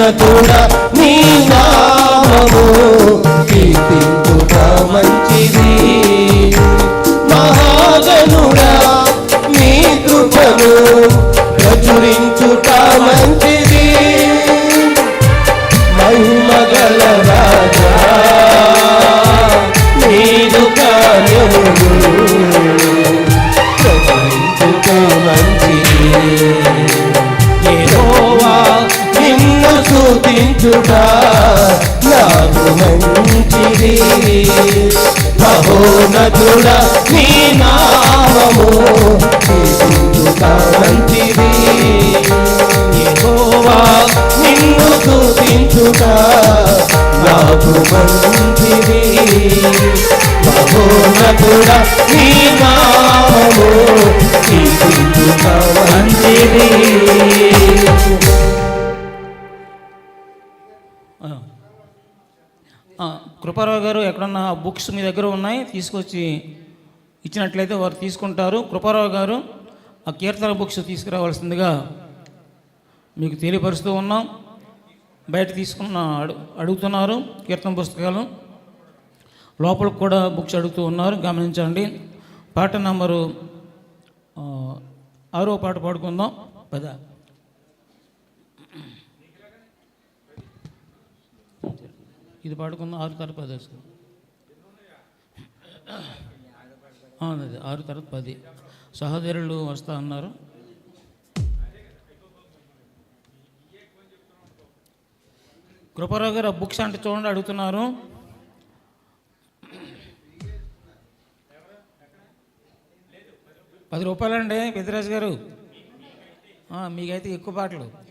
ఉన్నతుడ నీ నామము కీర్తింపుట మంచిది. మహాగనుడా నీ కృపను ప్రచురించుట మంచిది. మహిమగల ఇచ్చుట నాకు మంచిది. మహోనతుడ నీ నామము మంచిది. నీ మంచిది. కృపారావు గారు ఎక్కడన్నా బుక్స్ మీ దగ్గర ఉన్నాయి? తీసుకొచ్చి ఇచ్చినట్లయితే వారు తీసుకుంటారు. కృపారావు గారు ఆ కీర్తన బుక్స్ తీసుకురావాల్సిందిగా మీకు తెలియపరుస్తూ ఉన్నాం. బయట తీసుకున్న అడు అడుగుతున్నారు కీర్తన పుస్తకాలు. లోపలికి కూడా బుక్స్ అడుగుతూ ఉన్నారు. గమనించండి. పాట నెంబరు ఆరో పాట పాడుకుందాం. పద. ఇది పాడుకుందాం. ఆరు తర్వాత పది వస్తుంది. అది ఆరు తర్వాత పది. సహోదరులు వస్తా అన్నారు. కృపారావు గారు బుక్స్ అంటే చూడండి అడుగుతున్నారు. పది రూపాయలండి పెద్దరాజు గారు. మీకైతే ఎక్కువ పాటలు.